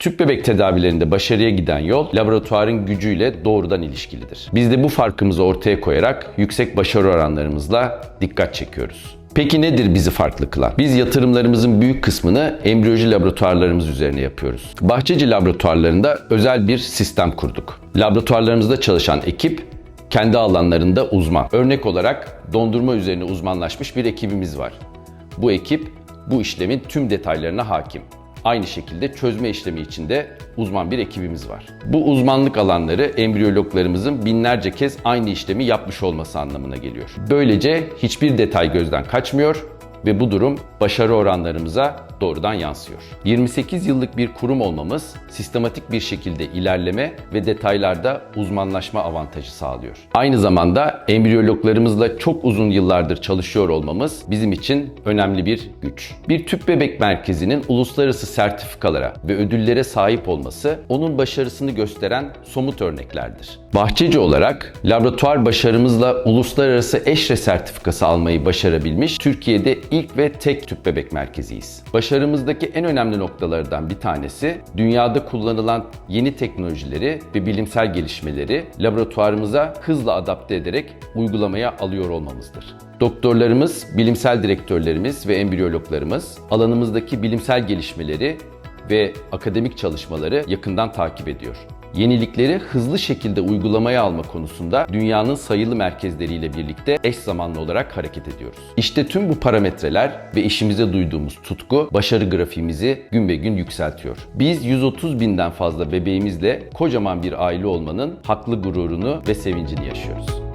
Tüp bebek tedavilerinde başarıya giden yol laboratuvarın gücüyle doğrudan ilişkilidir. Biz de bu farkımızı ortaya koyarak yüksek başarı oranlarımızla dikkat çekiyoruz. Peki nedir bizi farklı kılan? Biz yatırımlarımızın büyük kısmını embriyoloji laboratuvarlarımız üzerine yapıyoruz. Bahçeci laboratuvarlarında özel bir sistem kurduk. Laboratuvarlarımızda çalışan ekip kendi alanlarında uzman. Örnek olarak dondurma üzerine uzmanlaşmış bir ekibimiz var. Bu ekip bu işlemin tüm detaylarına hakim. Aynı şekilde çözme işlemi için de uzman bir ekibimiz var. Bu uzmanlık alanları embriyologlarımızın binlerce kez aynı işlemi yapmış olması anlamına geliyor. Böylece hiçbir detay gözden kaçmıyor ve bu durum başarı oranlarımıza doğrudan yansıyor. 28 yıllık bir kurum olmamız sistematik bir şekilde ilerleme ve detaylarda uzmanlaşma avantajı sağlıyor. Aynı zamanda embriyologlarımızla çok uzun yıllardır çalışıyor olmamız bizim için önemli bir güç. Bir tüp bebek merkezinin uluslararası sertifikalara ve ödüllere sahip olması onun başarısını gösteren somut örneklerdir. Bahçeci olarak laboratuvar başarımızla uluslararası eşre sertifikası almayı başarabilmiş Türkiye'de ilk ve tek tüp bebek merkeziyiz. Başarımızdaki en önemli noktalardan bir tanesi dünyada kullanılan yeni teknolojileri ve bilimsel gelişmeleri laboratuvarımıza hızla adapte ederek uygulamaya alıyor olmamızdır. Doktorlarımız, bilimsel direktörlerimiz ve embriyologlarımız alanımızdaki bilimsel gelişmeleri ve akademik çalışmaları yakından takip ediyor. Yenilikleri hızlı şekilde uygulamaya alma konusunda dünyanın sayılı merkezleriyle birlikte eş zamanlı olarak hareket ediyoruz. İşte tüm bu parametreler ve işimize duyduğumuz tutku başarı grafiğimizi gün be gün yükseltiyor. Biz 130 binden fazla bebeğimizle kocaman bir aile olmanın haklı gururunu ve sevincini yaşıyoruz.